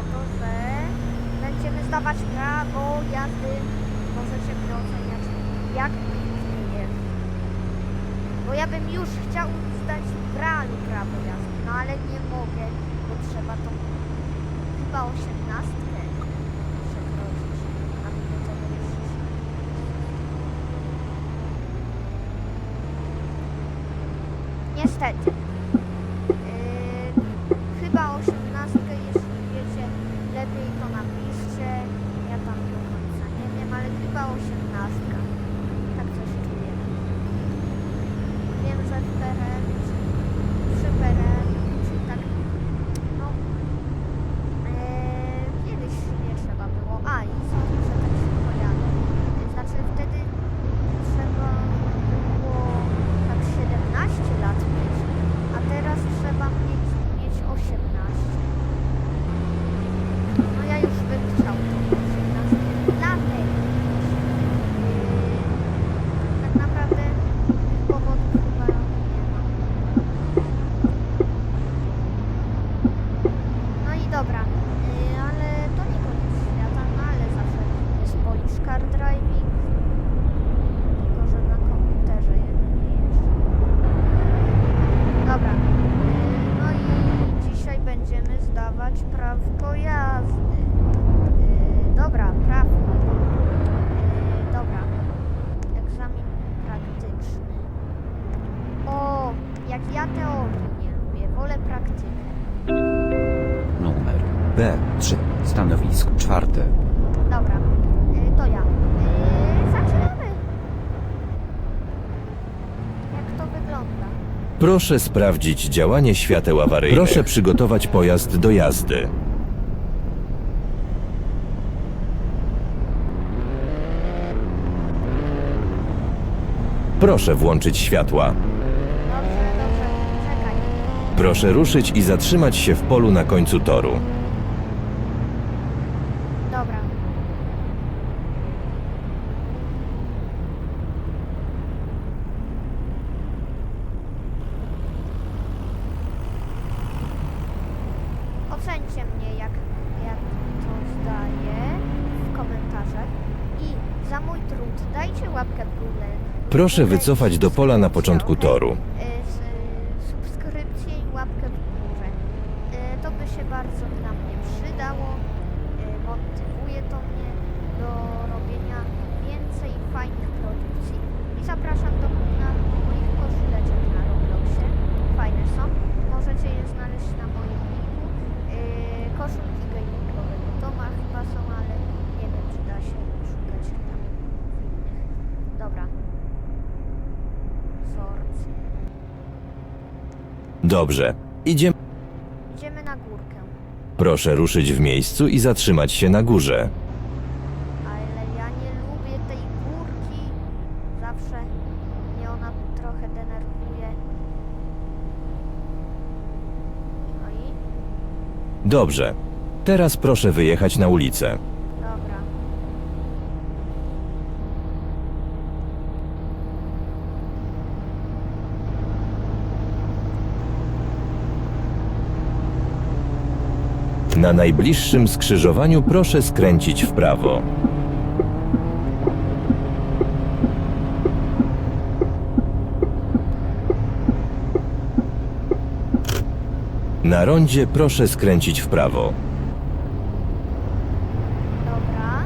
o to, że będziemy zdawać prawo jazdy. Możecie mnie oceniać jak istnieje. Bo ja bym już chciał zdać realnie prawo jazdy, no ale nie mogę, bo trzeba to chyba osiemnastkę przekroczyć. Niestety. Yy, chyba osiemnastkę, jeśli wiecie, lepiej to napiszcie. Ja tam do końca nie wiem, ale chyba osiemnastka. Tak coś czuję. Wiem, że w PRL, czy przy PRL, czy tak, no, yy, kiedyś nie trzeba było. A, i sądzę, że tak szybko jadę. Znaczy wtedy trzeba było tak 17 lat mieć, a teraz trzeba mieć, mieć 18. No ja już bym chciał to 18 latek. Yy, tak naprawdę tych powodów chyba nie ma. No i dobra, yy, ale to nie koniec świata, no ale zawsze jest Polish Car Driving. Tylko, że na komputerze jedynie jeszcze. Dobra. yy, No i dzisiaj będziemy zdawać prawko jazdy. Yy, Dobra, prawko. Yy, Dobra. Egzamin praktyczny. O, jak ja teorii nie lubię, wolę praktykę. Numer B3. Stanowisko czwarte. Dobra, yy, to ja. Yy, Zaczynamy. Jak to wygląda? Proszę sprawdzić działanie świateł awaryjnych. Proszę przygotować pojazd do jazdy. Proszę włączyć światła. Dobrze, dobrze, czekaj. Proszę ruszyć i zatrzymać się w polu na końcu toru. Dobra. Mnie, jak, jak to zdaję w komentarzach. I za mój trud dajcie łapkę w górę. Proszę wycofać do pola na początku toru. Y, s- y, subskrypcję i łapkę w górę. Y, To by się bardzo dla mnie przydało. Y, Motywuje to mnie do robienia więcej fajnych produkcji. I zapraszam do kupna moich koszuleczek na Robloxie. Fajne są. Możecie je znaleźć na moim linku. Y, Koszulki gamingowe do doma chyba są, ale nie wiem czy da się szukać tam innych. Dobra. Wzorcy. Dobrze. Idziemy. Idziemy na górkę. Proszę ruszyć w miejscu i zatrzymać się na górze. Ale ja nie lubię tej górki. Zawsze mnie ona trochę denerwuje. No i? Dobrze. Teraz proszę wyjechać na ulicę. Dobra. Na najbliższym skrzyżowaniu proszę skręcić w prawo. Na rondzie proszę skręcić w prawo. Dobra.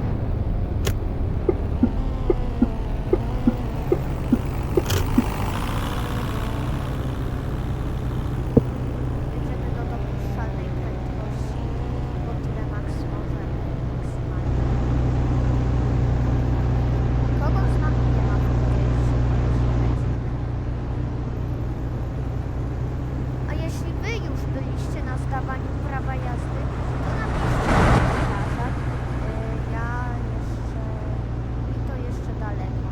Jedziemy do dopuszczalnej prędkości, bo tyle maks możemy maksymalnie. Kogo z nami nie ma w pojeździe? A jeśli wy już byliście na zdawaniu prawa jazdy, to napiszcie w komentarzach. Y, Ja jeszcze... mi to jeszcze daleko.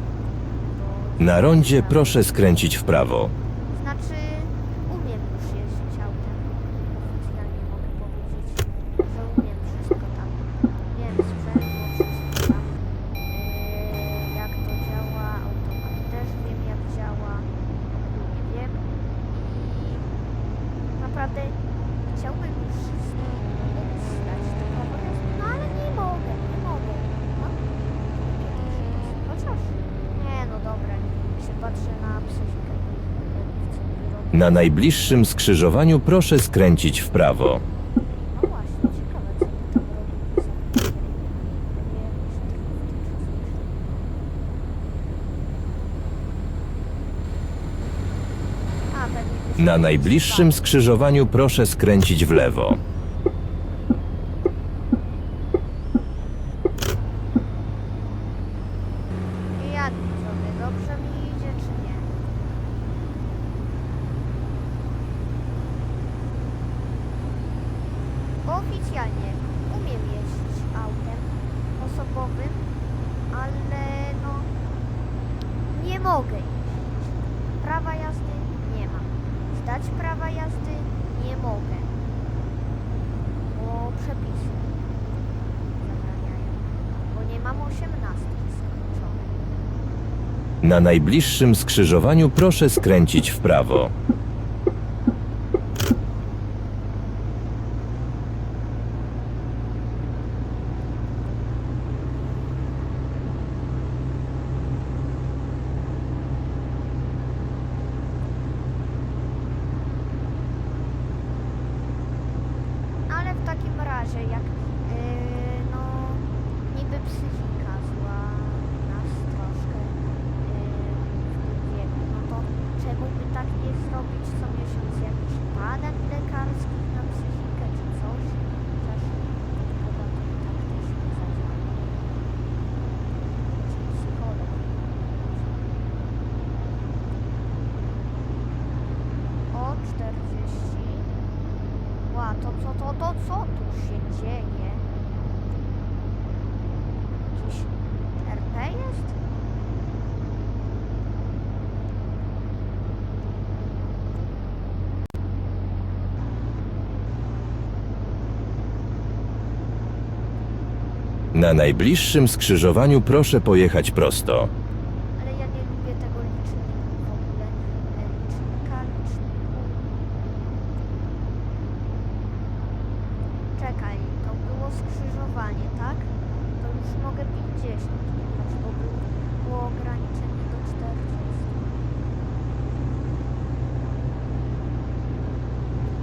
do Na rondzie proszę skręcić w prawo. Znaczy, umiem już jeździć autem. Oficjalnie mogę powiedzieć, że umiem wszystko tam. Wiem sprzęgło, wszystko tam. Yy, jak to działa, automat też wiem jak działa. Nie wiem. I naprawdę chciałbym już z nim oddać patrzę na psychikę. jak chcę wyrobić. Na najbliższym skrzyżowaniu proszę skręcić w prawo. Na najbliższym skrzyżowaniu proszę skręcić w lewo. I jak widzowie, dobrze mi idzie czy nie? Bo oficjalnie umiem jeździć autem osobowym, ale no nie mogę jeździć. Prawa jazdy nie mam. Zdać prawa jazdy nie mogę. Bo przepisy zabraniają. Bo nie mam osiemnastki skończonej. Na najbliższym skrzyżowaniu proszę skręcić w prawo. Ale w takim razie, jak yy, no niby psychika zła nas troszkę yy, w tym wieku, no to czemu by tak nie zrobić co miesiąc jakiś badań lekarskich na psychikę czy coś? Chociaż chyba to i tak też nie zadziała. Czy psycholog. O 40 Ła, to co, to, to co tu się dzieje? Jakiś RP jest? Na najbliższym skrzyżowaniu proszę pojechać prosto. Ale ja nie lubię tego licznika w ogóle. E, Licznika, liczniku. Czekaj, to było skrzyżowanie, tak? To już mogę 50 jechać, bo był, było ograniczenie do 40.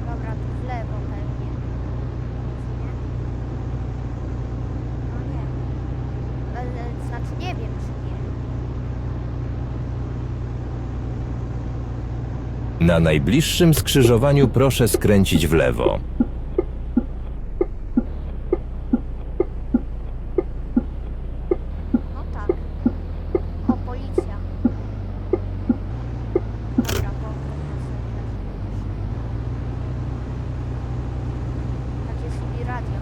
Dobra, tu w lewo pewnie. Nie? No nie. Ale, znaczy nie wiem, czy nie. Na najbliższym skrzyżowaniu proszę skręcić w lewo. No tak. O, policja. Dobra, powrócę sobie. Takie sobie radio.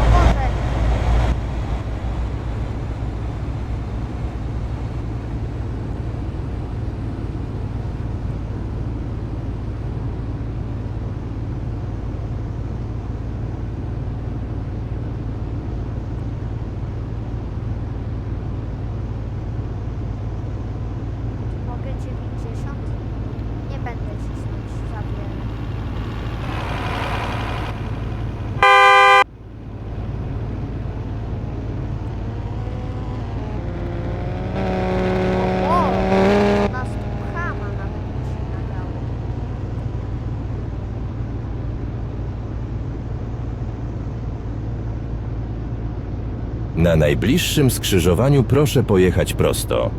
O Boże! Mogę 90? Nie będę cisnąć za wiele. O, o, nas tu chama nawet mi się nadało. Na najbliższym skrzyżowaniu proszę pojechać prosto.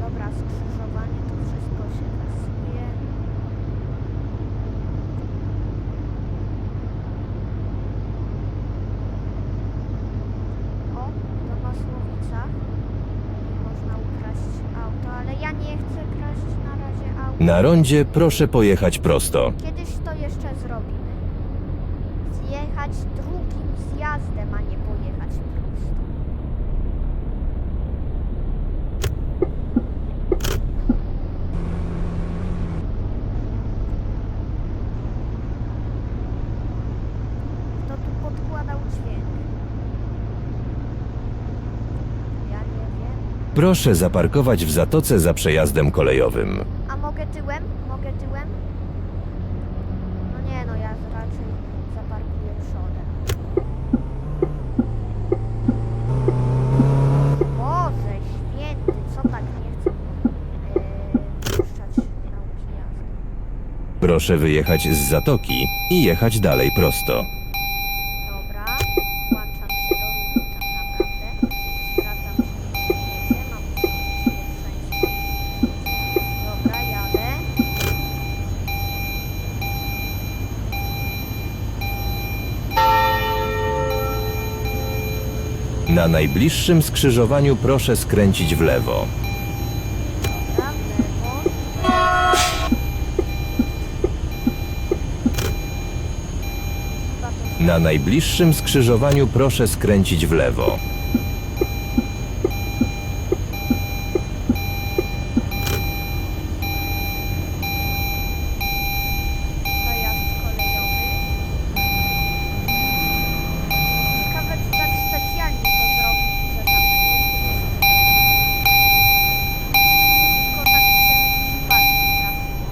Dobra, skrzyżowanie to wszystko się kasuje. O, to na Słowicach. Można ukraść auto, ale ja nie chcę kraść na razie auta. Na rondzie proszę pojechać prosto. Kiedyś to jeszcze zrobimy. Zjechać drugim zjazdem, a nie pojechać prosto. Kto tu podkładał dźwięk? Ja nie wiem. Proszę zaparkować w zatoce za przejazdem kolejowym. A mogę tyłem? Mogę tyłem? No nie, no ja raczej zaparkuję przodem. Boże święty, co tak nie chcę yy, puszczać jazdy? Proszę wyjechać z zatoki i jechać dalej prosto. Dobra, włączam się do ruchu tak naprawdę. Sprawdzam, czy nie jedzie, mam pierwszeństwo. Dobra, jadę. Na najbliższym skrzyżowaniu proszę skręcić w lewo. Na najbliższym skrzyżowaniu proszę skręcić w lewo. Przejazd kolejowy. Ciekawe, czy tak specjalnie to zrobił, że zamknięty jest. Czy tylko tak się przypadkiem trafiło.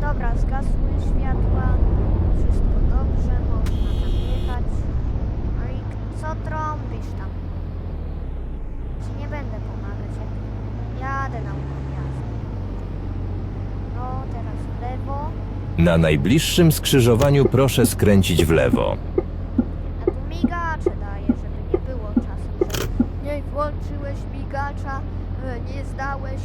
Dobra, zgasły światła. Wszystko dobrze, można tam jechać. No i co trąbisz tam? Ci nie będę pomagać, jak jadę nauką jazdy. No, teraz w lewo. Na najbliższym skrzyżowaniu proszę skręcić w lewo. A tu migacze daję, żeby nie było czasem, że nie włączyłeś migacza, e, nie zdałeś.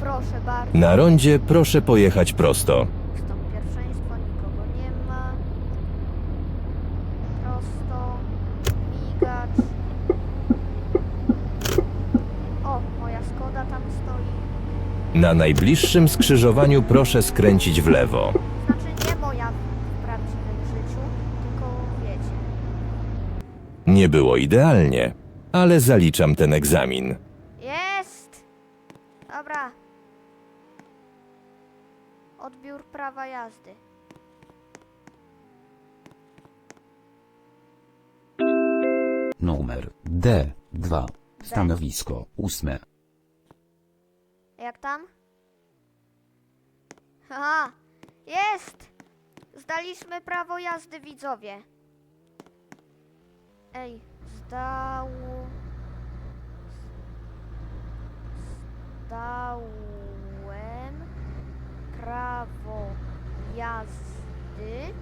Proszę bardzo. Na rondzie proszę pojechać prosto. Stąd pierwszeństwo, nikogo nie ma. Prosto. Migacz. O, moja Skoda tam stoi. Na najbliższym skrzyżowaniu proszę skręcić w lewo. Znaczy nie moja w prawdziwym życiu, tylko wiecie. Nie było idealnie, ale zaliczam ten egzamin. Jest! Dobra. Odbiór prawa jazdy. Numer D2. Stanowisko ósme. Jak tam? Aha! Jest! Zdaliśmy prawo jazdy, widzowie. Ej, zdało... Zdałem prawo jazdy.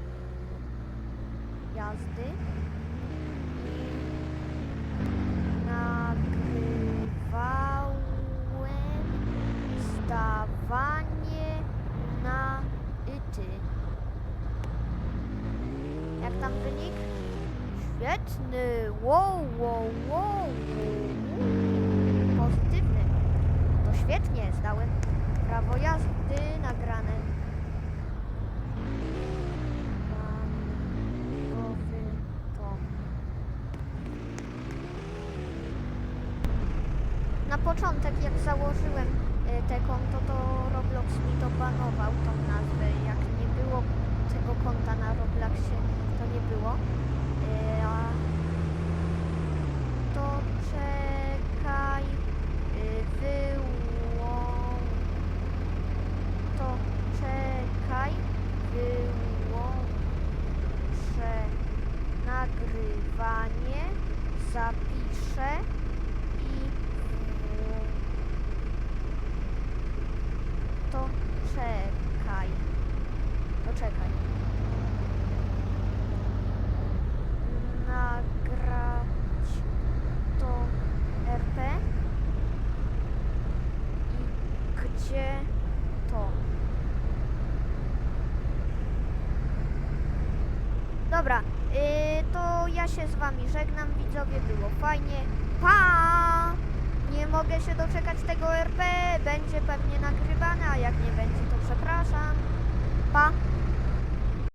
Jazdy. I nagrywałem zdawanie na yty. Jak tam wynik? Świetny! Wow, wow, wow! Pozytywny. To świetnie, zdałem prawo jazdy nagrane. Na początek, jak założyłem te konto, to Roblox mi to banował, tą nazwę. Jak nie było tego konta na Robloxie, to nie było. E, a to czekaj, e, wyłą... To czekaj, wyłączę nagrywanie, zapiszę i to czekaj. To czekaj. Nagrać to RP i gdzie to? Dobra, yy, to ja się z wami żegnam, widzowie, było fajnie. Pa! Nie mogę się doczekać tego RP, będzie pewnie nagrywane, a jak nie będzie, to przepraszam. Pa!